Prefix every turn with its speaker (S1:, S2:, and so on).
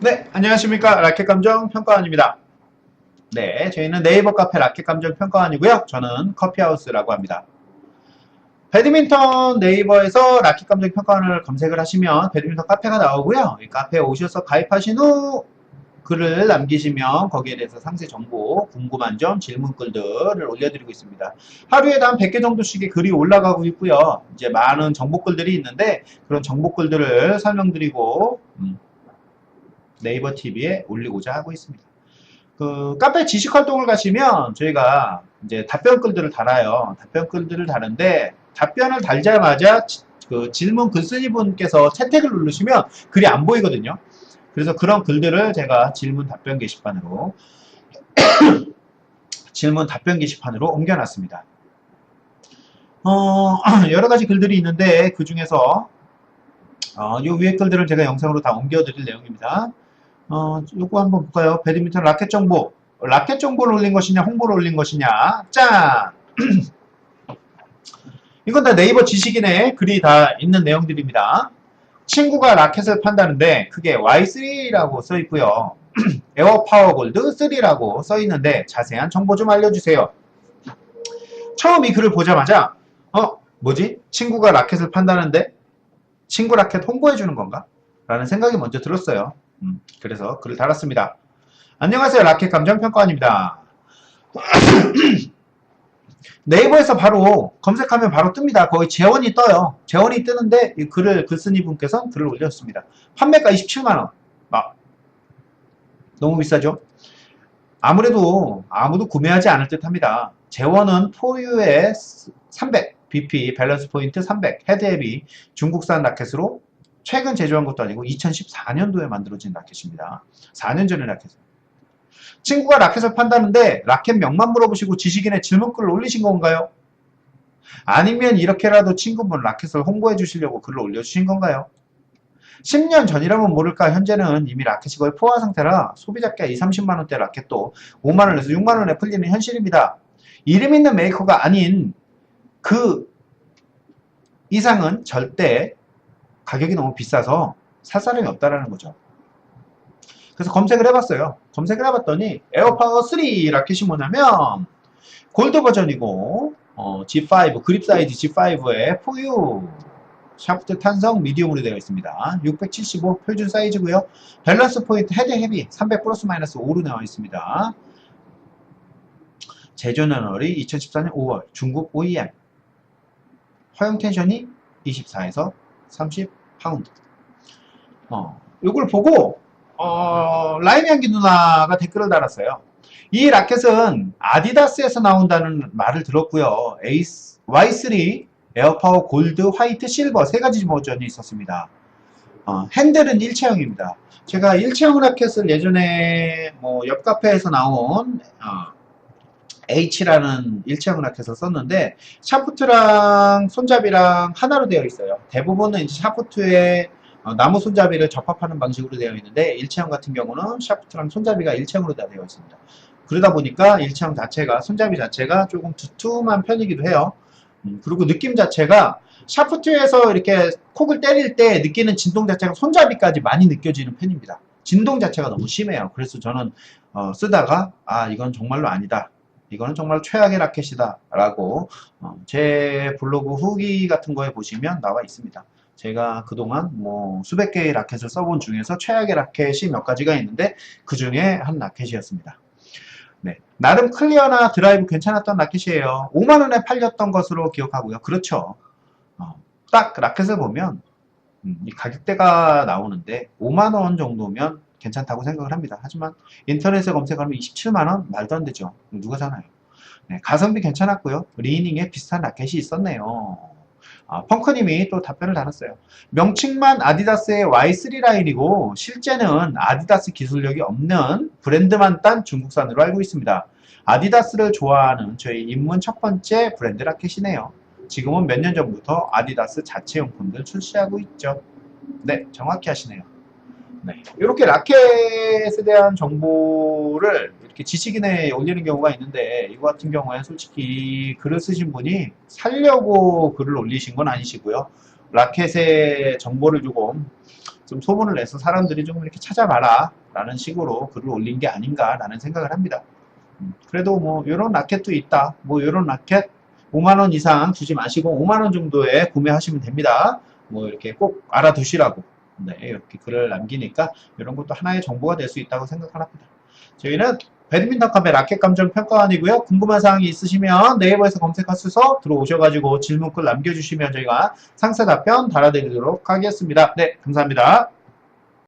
S1: 네, 안녕하십니까. 라켓감정 평가원입니다. 네, 저희는 네이버 카페 라켓감정 평가원이고요. 저는 커피하우스라고 합니다. 배드민턴 네이버에서 라켓감정 평가원을 검색을 하시면 배드민턴 카페가 나오고요. 이 카페에 오셔서 가입하신 후 글을 남기시면 거기에 대해서 상세 정보, 궁금한 점, 질문글들을 올려드리고 있습니다. 하루에도 한 100개 정도씩의 글이 올라가고 있고요. 이제 많은 정보글들이 있는데 그런 정보글들을 설명드리고 음, 네이버 TV에 올리고자 하고 있습니다. 그 카페 지식 활동을 가시면 저희가 이제 답변 글들을 달아요. 답변 글들을 다는데 답변을 달자마자 지- 그 질문 글쓴이 분께서 채택을 누르시면 글이 안 보이거든요. 그래서 그런 글들을 제가 질문 답변 게시판으로 질문 답변 게시판으로 옮겨놨습니다. 어, 여러 가지 글들이 있는데 그 중에서 어, 요 위에 글들을 제가 영상으로 다 옮겨드릴 내용입니다. 어, 요거 한번 볼까요? 배드민턴 라켓 정보. 라켓 정보를 올린 것이냐, 홍보를 올린 것이냐. 짠! 이건 다 네이버 지식인의 글이 다 있는 내용들입니다. 친구가 라켓을 판다는데 그게 Y3라고 써 있고요. 에어 파워 골드 3라고 써 있는데 자세한 정보 좀 알려주세요. 처음 이 글을 보자마자 어 뭐지? 친구가 라켓을 판다는데 친구 라켓 홍보해 주는 건가? 라는 생각이 먼저 들었어요. 음, 그래서 글을 달았습니다. 안녕하세요. 라켓 감정 평가원입니다. 네이버에서 바로 검색하면 바로 뜹니다. 거기 재원이 떠요. 재원이 뜨는데 이 글을 글쓴이 분께서 글을 올렸습니다. 판매가 27만 원. 막 너무 비싸죠? 아무래도 아무도 구매하지 않을 듯 합니다. 재원은 포유의 300, BP 밸런스 포인트 300, 헤드 앱이 중국산 라켓으로 최근 제조한 것도 아니고 2014년도에 만들어진 라켓입니다. 4년 전의 라켓. 친구가 라켓을 판다는데 라켓 명만 물어보시고 지식인의 질문글을 올리신 건가요? 아니면 이렇게라도 친구분 라켓을 홍보해 주시려고 글을 올려주신 건가요? 10년 전이라면 모를까 현재는 이미 라켓이 거의 포화 상태라 소비자가 2, 30만원대 라켓도 5만원에서 6만원에 풀리는 현실입니다. 이름 있는 메이커가 아닌 그 이상은 절대 가격이 너무 비싸서 살 사람이 없다라는 거죠. 그래서 검색을 해봤어요. 검색을 해봤더니 에어파워 3 라켓이 뭐냐면 골드 버전이고 어, G5 그립 사이즈 G5에 포유 샤프트 탄성 미디움으로 되어 있습니다. 675 표준 사이즈고요. 밸런스 포인트 헤드 헤비 300 플러스 마이너스 5로 나와 있습니다. 제조 년월이 2014년 5월 중국 OEM 허용 텐션이 24에서 30 파운드. 어, 요걸 보고 어, 라임 향기 누나가 댓글을 달았어요. 이 라켓은 아디다스에서 나온다는 말을 들었고요. 에이스 Y3 에어파워 골드, 화이트, 실버 세 가지 버전이 있었습니다. 어, 핸들은 일체형입니다. 제가 일체형 라켓을 예전에 뭐 옆 카페에서 나온 어, H라는 라켓을 썼는데 샤프트랑 손잡이랑 하나로 되어 있어요. 대부분은 이제 샤프트에 어, 나무 손잡이를 접합하는 방식으로 되어 있는데 일체형 같은 경우는 샤프트랑 손잡이가 일체형으로 다 되어 있습니다. 그러다 보니까 일체형 자체가 손잡이 자체가 조금 두툼한 편이기도 해요. 음, 그리고 느낌 자체가 샤프트에서 이렇게 콕을 때릴 때 느끼는 진동 자체가 손잡이까지 많이 느껴지는 편입니다. 진동 자체가 너무 심해요. 그래서 저는 어, 쓰다가 아 이건 정말로 아니다. 이거는 정말 최악의 라켓이다 라고 어, 제 블로그 후기 같은 거에 보시면 나와 있습니다. 제가 그동안 뭐 수백 개의 라켓을 써본 중에서 최악의 라켓이 몇 가지가 있는데 그 중에 한 라켓이었습니다. 네, 나름 클리어나 드라이브 괜찮았던 라켓이에요. 5만원에 팔렸던 것으로 기억하고요. 그렇죠. 어, 딱 라켓을 보면 음, 이 가격대가 나오는데 5만원 정도면 괜찮다고 생각을 합니다. 하지만 인터넷에 검색하면 27만원 말도 안 되죠. 누가 사나요? 네, 가성비 괜찮았고요. 리닝에 비슷한 라켓이 있었네요. 아, 펑크님이 또 답변을 달았어요. 명칭만 아디다스의 Y3 라인이고 실제는 아디다스 기술력이 없는 브랜드만 딴 중국산으로 알고 있습니다. 아디다스를 좋아하는 저희 입문 첫 번째 브랜드 라켓이네요. 지금은 몇 년 전부터 아디다스 자체 용품들 출시하고 있죠. 네, 정확히 하시네요. 네, 이렇게 라켓에 대한 정보를 이렇게 지식인에 올리는 경우가 있는데 이거 같은 경우에 솔직히 글을 쓰신 분이 살려고 글을 올리신 건 아니시고요. 라켓의 정보를 조금 좀 소문을 내서 사람들이 좀 이렇게 찾아봐라 라는 식으로 글을 올린 게 아닌가 라는 생각을 합니다. 음, 그래도 뭐 이런 라켓도 있다. 뭐 이런 라켓 5만원 이상 주지 마시고 5만원 정도에 구매하시면 됩니다. 뭐 이렇게 꼭 알아두시라고 네, 이렇게 글을 남기니까 이런 것도 하나의 정보가 될 수 있다고 생각을 합니다. 저희는 배드민턴 카페 라켓 감정 평가원이고요. 궁금한 사항이 있으시면 네이버에서 검색하셔서 들어오셔가지고 질문글 남겨주시면 저희가 상세 답변 달아드리도록 하겠습니다. 네, 감사합니다.